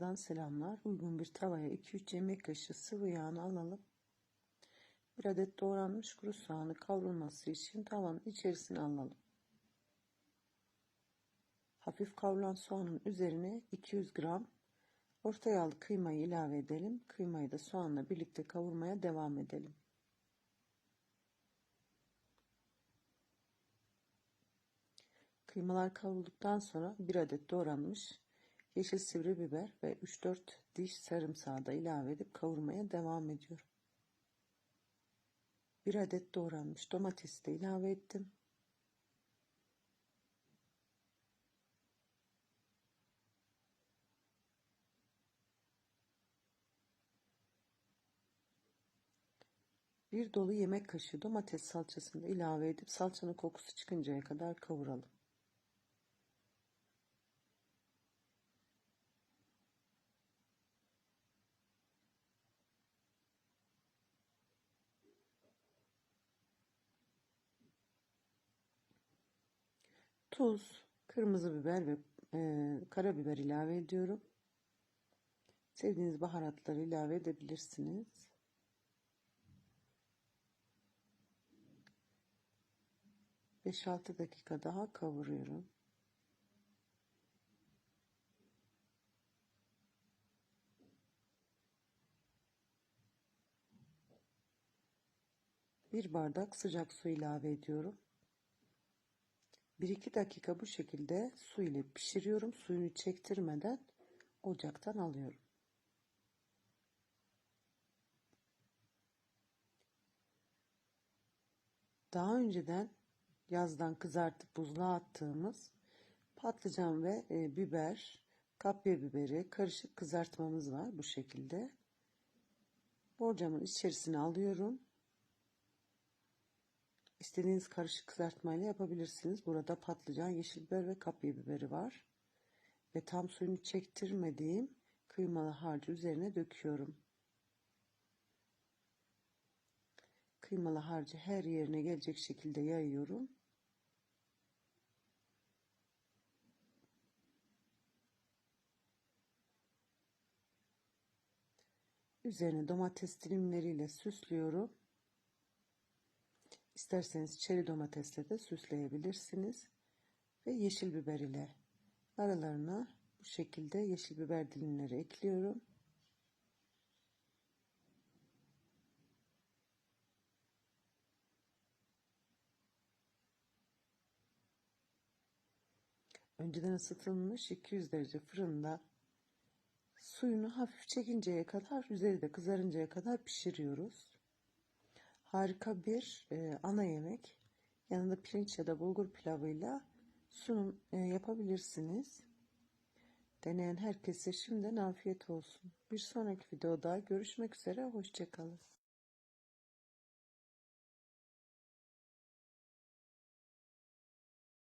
Ankara'dan selamlar. Uygun bir tavaya 2-3 yemek kaşığı sıvı yağını alalım. Bir adet doğranmış kuru soğanı kavrulması için tavanın içerisine alalım. Hafif kavrulan soğanın üzerine 200 gram orta yağlı kıymayı ilave edelim. Kıymayı da soğanla birlikte kavurmaya devam edelim. Kıymalar kavrulduktan sonra bir adet doğranmış yeşil sivri biber ve 3-4 diş sarımsağı da ilave edip kavurmaya devam ediyorum. Bir adet doğranmış domatesi de ilave ettim. Bir dolu yemek kaşığı domates salçasını ilave edip salçanın kokusu çıkıncaya kadar kavuralım. Tuz, kırmızı biber ve e, karabiber ilave ediyorum. Sevdiğiniz baharatları ilave edebilirsiniz. Beş altı dakika daha kavuruyorum. Bir bardak sıcak su ilave ediyorum. 1-2 dakika bu şekilde su ile pişiriyorum. Suyunu çektirmeden ocaktan alıyorum. Daha önceden yazdan kızartıp buzluğa attığımız patlıcan ve e, biber, kapya biberi karışık kızartmamız var bu şekilde. Borcamın içerisine alıyorum. İstediğiniz karışık kızartmayla yapabilirsiniz. Burada patlıcan, yeşil biber ve kapya biberi var. Ve tam suyunu çektirmediğim kıymalı harcı üzerine döküyorum. Kıymalı harcı her yerine gelecek şekilde yayıyorum. Üzerine domates dilimleriyle süslüyorum. İsterseniz çeri domatesle de süsleyebilirsiniz. Ve yeşil biber ile aralarına bu şekilde yeşil biber dilimleri ekliyorum. Önceden ısıtılmış 200 derece fırında suyunu hafif çekinceye kadar üzeri de kızarıncaya kadar pişiriyoruz harika bir e, ana yemek. Yanında pirinç ya da bulgur pilavıyla sunum e, yapabilirsiniz. Deneyen herkese şimdiden afiyet olsun. Bir sonraki videoda görüşmek üzere. Hoşçakalın.